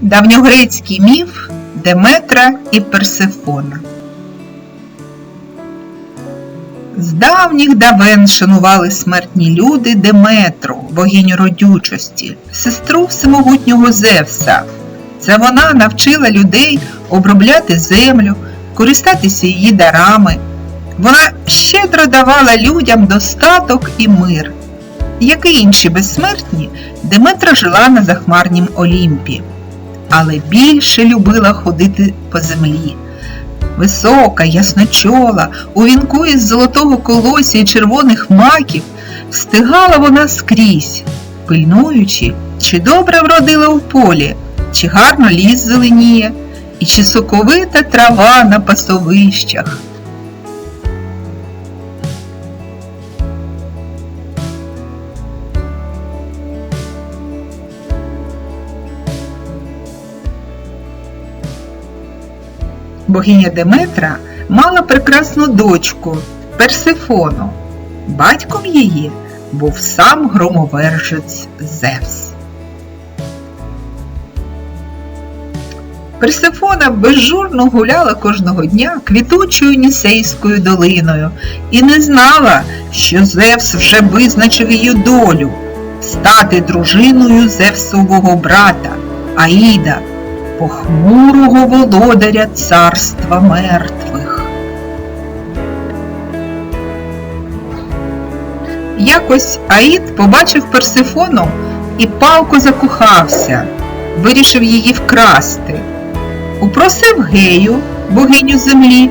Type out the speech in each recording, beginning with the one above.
Давньогрецький міф Деметра і Персефона. З давніх давен шанували смертні люди Деметру, богиню родючості, сестру всемогутнього Зевса. Це вона навчила людей обробляти землю, користатися її дарами. Вона щедро давала людям достаток і мир. Як і інші безсмертні, Деметра жила на захмарнім Олімпі, але більше любила ходити по землі. Висока, ясночола, у вінку із золотого колосся і червоних маків, встигала вона скрізь, пильнуючи, чи добре вродила у полі, чи гарно ліс зеленіє, і чи соковита трава на пасовищах. Богиня Деметра мала прекрасну дочку Персифону. Батьком її був сам громовержець Зевс. Персифона безжурно гуляла кожного дня квітучою Нісейською долиною і не знала, що Зевс вже визначив її долю стати дружиною Зевсового брата Аїда, похмурого володаря царства мертвих. Якось Аїд побачив Персифону і палко закохався, вирішив її вкрасти. Упросив Гею, богиню землі,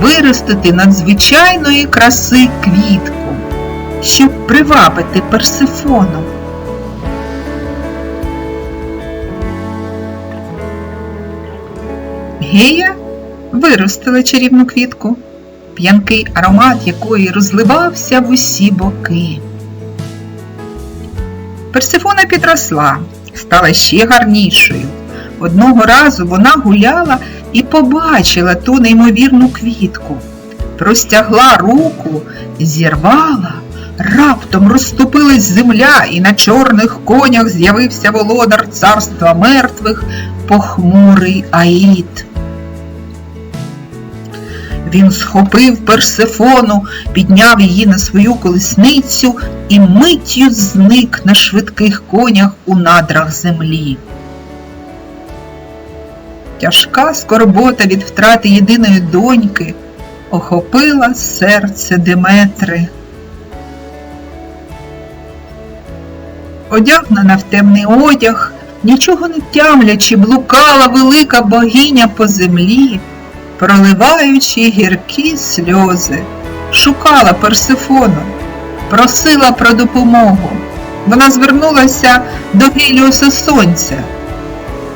виростити надзвичайної краси квітку, щоб привабити Персифону. Гея виростила чарівну квітку, п'янкий аромат якої розливався в усі боки. Персифона підросла, стала ще гарнішою. Одного разу вона гуляла і побачила ту неймовірну квітку. Простягла руку, зірвала, раптом розступилась земля, і на чорних конях з'явився володар царства мертвих, похмурий Аїд. Він схопив Персефону, підняв її на свою колесницю і миттю зник на швидких конях у надрах землі. Тяжка скорбота від втрати єдиної доньки охопила серце Деметри. Одягнена в темний одяг, нічого не тямлячи, блукала велика богиня по землі, проливаючи гіркі сльози, шукала Персифону, просила про допомогу. Вона звернулася до Геліоса Сонця.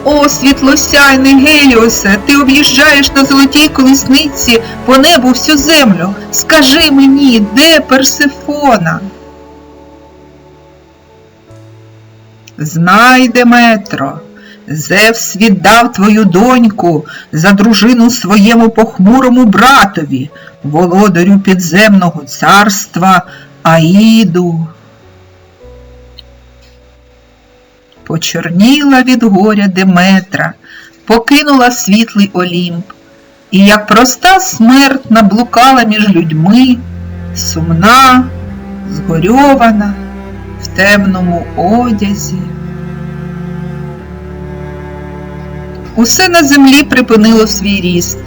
О, світлосяйний Геліосе, ти об'їжджаєш на золотій колесниці по небу всю землю. Скажи мені, де Персифона? Знай, Деметро, Зевс віддав твою доньку за дружину своєму похмурому братові, володарю підземного царства Аїду. Почорніла від горя Деметра, покинула світлий Олімп, і як проста смертна блукала між людьми, сумна, згорьована, в темному одязі. Усе на землі припинило свій ріст.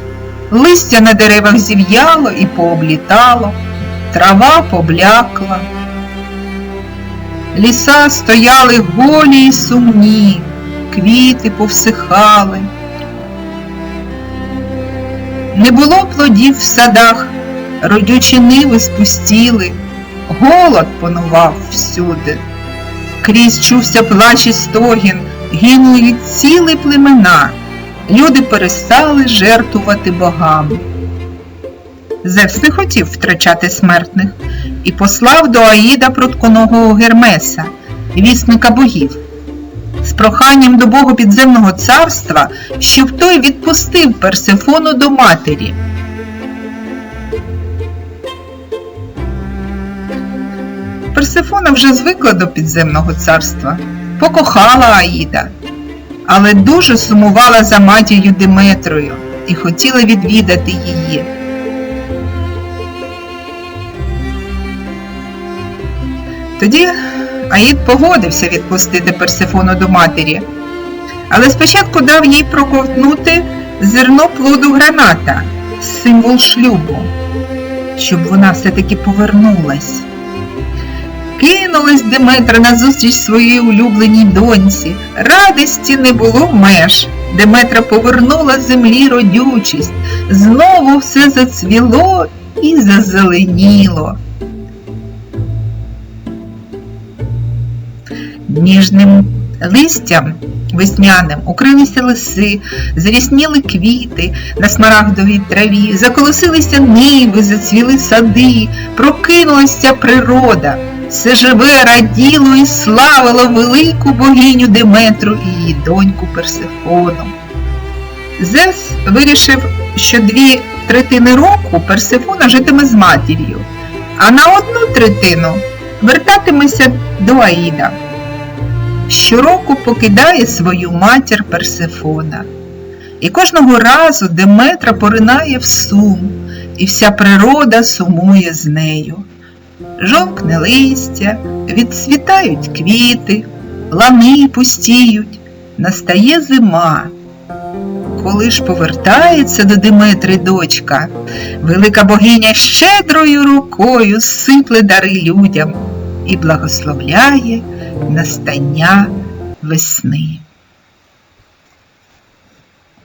Листя на деревах зів'яло і пооблітало, трава поблякла. Ліса стояли голі й сумні, квіти повсихали. Не було плодів в садах, родючі ниви спустіли, голод панував всюди. Крізь чувся плач і стогін, гинули ціли племена. Люди перестали жертвувати богам. Зевс не хотів втрачати смертних і послав до Аїда прутконогого Гермеса, вісника богів, з проханням до Бога підземного царства, щоб той відпустив Персифону до матері. Персифона вже звикла до підземного царства, покохала Аїда. Але дуже сумувала за матір'ю Диметрою і хотіла відвідати її. Тоді Аїд погодився відпустити Персифону до матері, але спочатку дав їй проковтнути зерно плоду граната, символ шлюбу, щоб вона все-таки повернулась. Кинулась Деметра назустріч своїй улюбленій доньці. Радості не було меж. Деметра повернула землі родючість, знову все зацвіло і зазеленіло. Ніжним листям весняним укрилися лиси, зарісніли квіти на смарагдовій траві, заколосилися ниви, зацвіли сади, прокинулася природа. Все живе раділо і славило велику богиню Деметру і її доньку Персифону. Зевс вирішив, що дві третини року Персифона житиме з матір'ю, а на одну третину вертатиметься до Аїда. Щороку покидає свою матір Персифона. І кожного разу Деметра поринає в сум, і вся природа сумує з нею. Жовкне листя, відцвітають квіти, лани пустіють, настає зима. Коли ж повертається до Диметри дочка, велика богиня щедрою рукою сипле дари людям і благословляє настання весни.